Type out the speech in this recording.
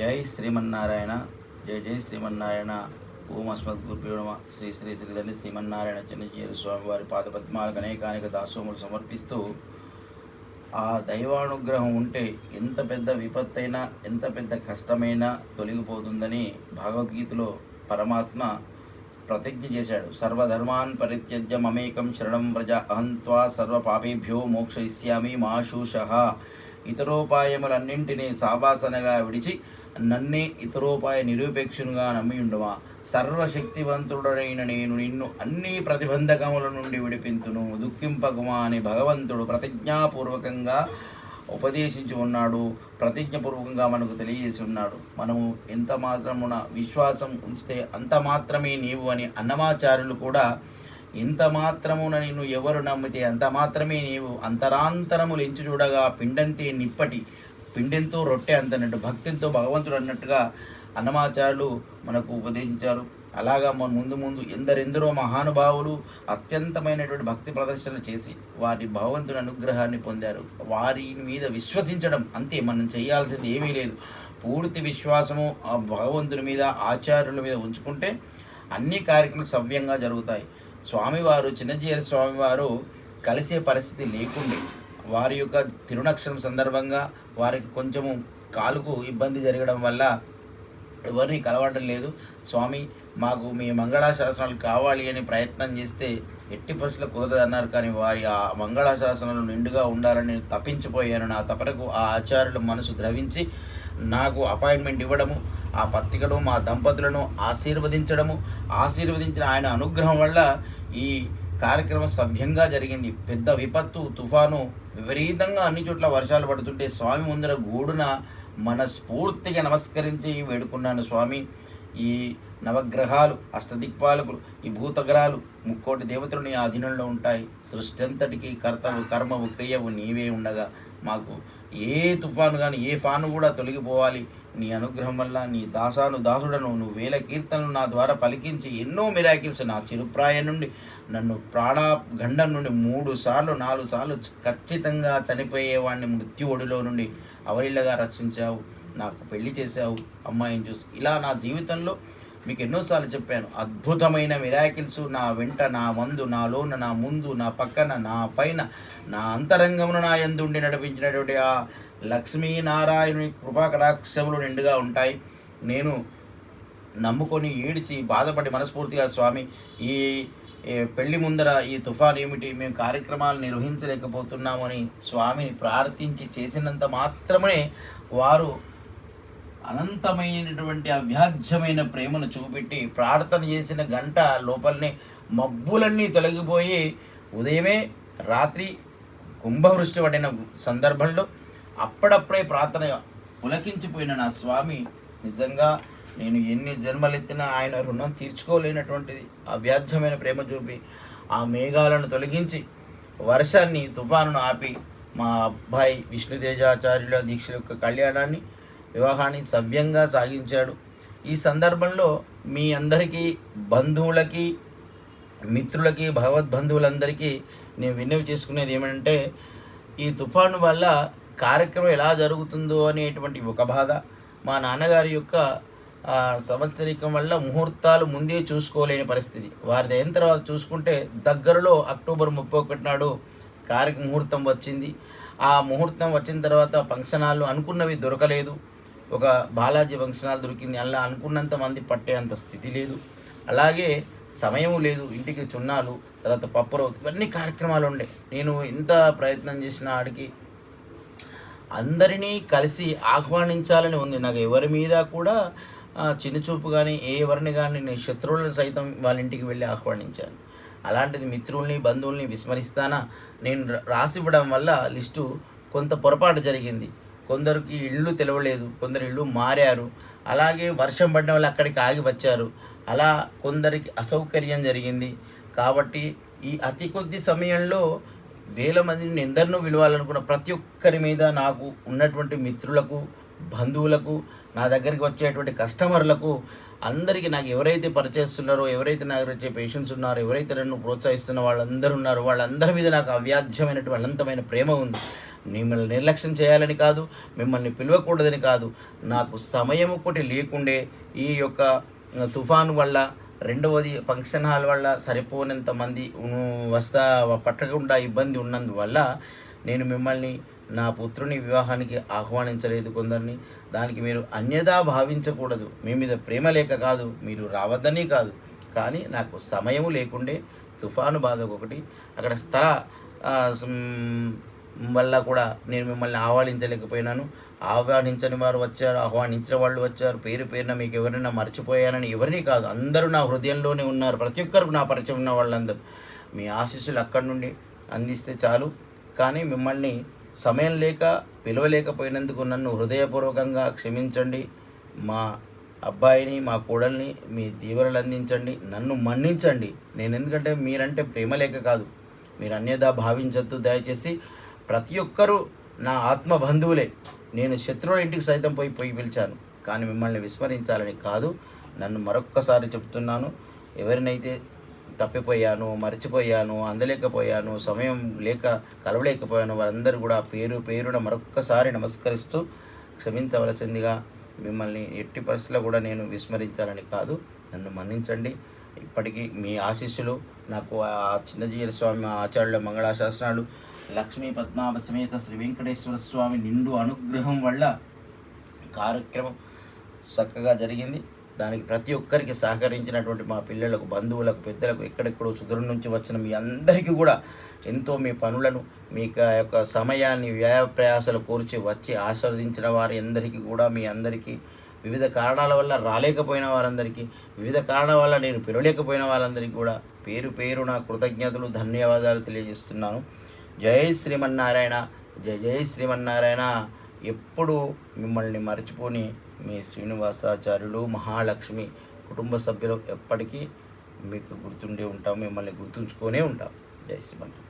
జై శ్రీమన్నారాయణ జై జై శ్రీమన్నారాయణ. ఓం అస్మద్ శ్రీ శ్రీ శ్రీ శ్రీమన్నారాయణ చిన్నజీరు స్వామివారి పాదపద్మాలకు అనేకానేక దాసోములు సమర్పిస్తూ ఆ దైవానుగ్రహం ఉంటే ఎంత పెద్ద విపత్తైనా ఎంత పెద్ద కష్టమైనా తొలగిపోతుందని భగవద్గీతలో పరమాత్మ ప్రతిజ్ఞ చేశాడు. సర్వధర్మాన్ పరిత్యజ్య మమేకం శరణం వ్రజ అహంత్వా సర్వ పాపేభ్యో మోక్షయిష్యామి మాశూష. ఇతరోపాయములన్నింటినీ సావాసనగా విడిచి నన్నే ఇతరోపాయ నిరూపేక్షునుగా నమ్మి ఉండవా సర్వశక్తివంతుడైన నేను నిన్ను అన్ని ప్రతిబంధకముల నుండి విడిపింతును. దుఃఖింపకుమా అని భగవంతుడు ప్రతిజ్ఞాపూర్వకంగా ఉపదేశించి ఉన్నాడు. ప్రతిజ్ఞపూర్వకంగా మనకు తెలియజేసి ఉన్నాడు. మనము ఎంత మాత్రమున విశ్వాసం ఉంచితే అంత మాత్రమే నీవు అని అన్నమాచార్యులు కూడా ఇంత మాత్రమున నిన్ను ఎవరు నమ్మితే అంత మాత్రమే నీవు అంతరాంతరములు ఎంచి చూడగా పిండంతే నిప్పటి పిండెంతో రొట్టె అంతనట్టు భక్తితో భగవంతుడు అన్నట్టుగా అన్నమాచార్యులు మనకు ఉపదేశించారు. అలాగా మన ముందు ముందు ఎందరెందరో మహానుభావులు అత్యంతమైనటువంటి భక్తి ప్రదర్శనలు చేసి వారి భగవంతుని అనుగ్రహాన్ని పొందారు. వారి మీద విశ్వసించడం అంతే మనం చేయాల్సింది ఏమీ లేదు. పూర్తి విశ్వాసము ఆ భగవంతుని మీద ఆచార్యుల మీద ఉంచుకుంటే అన్ని కార్యక్రమాలు సవ్యంగా జరుగుతాయి. స్వామివారు చిన్నజీర స్వామివారు కలిసే పరిస్థితి లేకుండే. వారి యొక్క తిరునక్షరం సందర్భంగా వారికి కొంచెము కాలుకు ఇబ్బంది జరగడం వల్ల ఎవరిని కలవడం లేదు. స్వామి మాకు మీ మంగళాశాసనాలు కావాలి అని ప్రయత్నం చేస్తే ఎట్టి పరిస్థితులు కుదరదన్నారు. కానీ వారి ఆ మంగళాశాసనాలు నిండుగా ఉండాలని నేను తప్పించిపోయాను. నా తపరకు ఆ ఆచార్యుల మనసు ద్రవించి నాకు అపాయింట్మెంట్ ఇవ్వడము ఆ పత్రికను మా దంపతులను ఆశీర్వదించడము ఆశీర్వదించిన ఆయన అనుగ్రహం వల్ల ఈ కార్యక్రమం సభ్యంగా జరిగింది. పెద్ద విపత్తు తుఫాను విపరీతంగా అన్ని చోట్ల వర్షాలు పడుతుంటే స్వామి ముందర గూడున మనస్ఫూర్తిగా నమస్కరించి వేడుకున్నాను స్వామి. ఈ నవగ్రహాలు అష్టదిక్పాలకులు ఈ భూతగ్రహాలు ముక్కోటి దేవతలు నీ ఆధీనంలో ఉంటాయి. సృష్టి అంతటికీ కర్తవు కర్మవు క్రియవు నీవే ఉండగా మాకు ఏ తుఫాను కానీ ఏ ఫాను కూడా తొలగిపోవాలి. నీ అనుగ్రహం వల్ల నీ దాసాను దాసుడను నువ్వు వేల కీర్తనలు నా ద్వారా పలికించి ఎన్నో మిరాకిల్స్ నా చిరుప్రాయం నుండి నన్ను ప్రాణగండం నుండి మూడు సార్లు నాలుగు సార్లు ఖచ్చితంగా చనిపోయేవాడిని మృత్యు ఒడిలో నుండి అవలీలగా రక్షించావు. నాకు పెళ్ళి చేశావు. అమ్మాయిని చూసి ఇలా నా జీవితంలో మీకు ఎన్నోసార్లు చెప్పాను అద్భుతమైన మిరాకిల్స్ నా వెంట నా మందు నా లోన నా ముందు నా పక్కన నా పైన నా అంతరంగమును నా ఎందుండి నడిపించినటువంటి ఆ లక్ష్మీనారాయణుని కృపా కటాక్షములు నిండుగా ఉంటాయి. నేను నమ్ముకొని ఏడిచి బాధపడి మనస్ఫూర్తిగా స్వామి ఈ ఈ పెళ్ళి ముందర ఈ తుఫాన్ ఏమిటి? మేము కార్యక్రమాలు నిర్వహించలేకపోతున్నామని స్వామిని ప్రార్థించి చేసినంత మాత్రమే వారు అనంతమైనటువంటి అవ్యాజ్యమైన ప్రేమను చూపెట్టి ప్రార్థన చేసిన గంట లోపలనే మబ్బులన్నీ తొలగిపోయి ఉదయమే రాత్రి కుంభవృష్టి పడిన సందర్భంలో అప్పుడప్పుడే ప్రార్థన పులకించిపోయిన నా స్వామి నిజంగా నేను ఎన్ని జన్మలెత్తినా ఆయన రుణం తీర్చుకోలేనటువంటిది అవ్యాజ్యమైన ప్రేమ చూపి ఆ మేఘాలను తొలగించి వర్షాన్ని తుఫాను ఆపి మా అబ్బాయి విష్ణుతేజాచార్యుల దీక్షల యొక్క కళ్యాణాన్ని వివాహాన్ని సవ్యంగా సాగించాడు. ఈ సందర్భంలో మీ అందరికీ బంధువులకి మిత్రులకి భగవద్బంధువులందరికీ నేను విన్నవి చేసుకునేది ఏమంటే ఈ తుఫాను వల్ల కార్యక్రమం ఎలా జరుగుతుందో అనేటువంటి ఒక బాధ. మా నాన్నగారి యొక్క సంవత్సరికం వల్ల ముహూర్తాలు ముందే చూసుకోలేని పరిస్థితి. వారిది అయిన తర్వాత చూసుకుంటే దగ్గరలో అక్టోబర్ ముప్పై ఒకటి నాడు కార్య ముహూర్తం వచ్చింది. ఆ ముహూర్తం వచ్చిన తర్వాత ఫంక్షన్ హాల్ అనుకున్నవి దొరకలేదు. ఒక బాలాజీ ఫంక్షన్ హాల్ దొరికింది. అలా అనుకున్నంత మంది పట్టేంత స్థితి లేదు. అలాగే సమయం లేదు. ఇంటికి చున్నాలు తర్వాత పప్పురో ఇవన్నీ కార్యక్రమాలు ఉండే. నేను ఎంత ప్రయత్నం చేసినా ఆడికి అందరినీ కలిసి ఆహ్వానించాలని ఉంది. నాకు ఎవరి మీద కూడా చిన్నచూపు కానీ ఏ ఎవరిని కానీ నేను శత్రువులను సైతం వాళ్ళ ఇంటికి వెళ్ళి ఆహ్వానించాను. అలాంటిది మిత్రుల్ని బంధువుల్ని విస్మరిస్తానా? నేను రా- రాసివ్వడం వల్ల లిస్టు కొంత పొరపాటు జరిగింది. కొందరికి ఇళ్ళు తెలవలేదు కొందరు ఇళ్ళు మారారు. అలాగే వర్షం పడిన వాళ్ళు అక్కడికి ఆగి వచ్చారు. అలా కొందరికి అసౌకర్యం జరిగింది. కాబట్టి ఈ అతి కొద్ది సమయంలో వేల మందిని ఎందరినో విలువాలనుకున్న ప్రతి ఒక్కరి మీద నాకు ఉన్నటువంటి మిత్రులకు బంధువులకు నా దగ్గరికి వచ్చేటువంటి కస్టమర్లకు అందరికీ నాకు ఎవరైతే పరిచయిస్తున్నారో ఎవరైతే నాకు వచ్చే పేషెంట్స్ ఉన్నారో ఎవరైతే నన్ను ప్రోత్సహిస్తున్న వాళ్ళందరూ ఉన్నారో వాళ్ళందరి మీద నాకు అవ్యాధ్యమైనటువంటి అనంతమైన ప్రేమ ఉంది. మిమ్మల్ని నిర్లక్ష్యం చేయాలని కాదు మిమ్మల్ని పిలవకూడదని కాదు. నాకు సమయం ఒకటి లేకుండే ఈ యొక్క తుఫాను వల్ల రెండవది ఫంక్షన్ హాల్ వల్ల సరిపోనంత మంది వస్తా పట్టకుండా ఇబ్బంది ఉన్నందువల్ల నేను మిమ్మల్ని నా పుత్రుని వివాహానికి ఆహ్వానించలేదు కొందరిని. దానికి మీరు అన్యదా భావించకూడదు. మీ మీద ప్రేమ లేక కాదు మీరు రావద్దని కాదు. కానీ నాకు సమయం లేకుండే తుఫాను బాధ ఒకటి. అక్కడ స్థల సం- వల్ల కూడా నేను మిమ్మల్ని ఆహ్వానించలేకపోయినాను. ఆహ్వానించని వారు వచ్చారు ఆహ్వానించిన వాళ్ళు వచ్చారు. పేరు పేరున మీకు ఎవరైనా మర్చిపోయానని ఎవరిని కాదు అందరూ నా హృదయంలోనే ఉన్నారు. ప్రతి ఒక్కరికి నా పరిచయం ఉన్న వాళ్ళందరూ. మీ ఆశీస్సులు అక్కడి నుండి అందిస్తే చాలు. కానీ మిమ్మల్ని సమయం లేక పిలవలేకపోయినందుకు నన్ను హృదయపూర్వకంగా క్షమించండి. మా అబ్బాయిని మా కోడల్ని మీ దీవెనలు అందించండి. నన్ను మన్నించండి. నేను ఎందుకంటే మీరంటే ప్రేమ లేక కాదు. మీరు అన్యదా భావించొద్దు. దయచేసి ప్రతి ఒక్కరూ నా ఆత్మ బంధువులే. నేను శత్రువుల ఇంటికి సైతం పోయి పోయి పిలిచాను. కానీ మిమ్మల్ని విస్మరించాలని కాదు నన్ను మరొక్కసారి చెప్తున్నాను. ఎవరినైతే తప్పిపోయాను మర్చిపోయాను అందలేకపోయాను సమయం లేక కలవలేకపోయాను వారందరూ కూడా పేరు పేరున మరొక్కసారి నమస్కరిస్తూ క్షమించవలసిందిగా మిమ్మల్ని ఎట్టి పరిస్థితుల్లో కూడా నేను విస్మరించాలని కాదు నన్ను మన్నించండి. ఇప్పటికీ మీ ఆశీస్సులు నాకు ఆ చిన్నజీయ స్వామి ఆచార్యుల మంగళాశాసనాలు లక్ష్మీ పద్మావతి సమేత శ్రీ వెంకటేశ్వర స్వామి నిండు అనుగ్రహం వల్ల కార్యక్రమం చక్కగా జరిగింది. దానికి ప్రతి ఒక్కరికి సహకరించినటువంటి మా పిల్లలకు బంధువులకు పెద్దలకు ఎక్కడెక్కడో సుదూరం నుంచి వచ్చిన మీ అందరికీ కూడా ఎంతో మీ పనులను మీ యొక్క- యొక్క సమయాన్ని వ్యయ ప్రయాసాలు కోర్చి వచ్చి ఆస్వాదించిన వారి అందరికీ కూడా మీ అందరికీ వివిధ కారణాల వల్ల రాలేకపోయిన వారందరికీ వివిధ కారణాల వల్ల నేను పిలవలేకపోయిన వారందరికీ కూడా పేరు పేరు నా కృతజ్ఞతలు ధన్యవాదాలు తెలియజేస్తున్నాను. జై శ్రీమన్నారాయణ జై జై శ్రీమన్నారాయణ. ఎప్పుడు మిమ్మల్ని మర్చిపోని మీ శ్రీనివాసాచార్యులు మహాలక్ష్మి కుటుంబ సభ్యులు ఎప్పటికీ మీకు గుర్తుండే ఉంటాం మిమ్మల్ని గుర్తుంచుకొనే ఉంటాం. జై శ్రీమన్నారాయణ.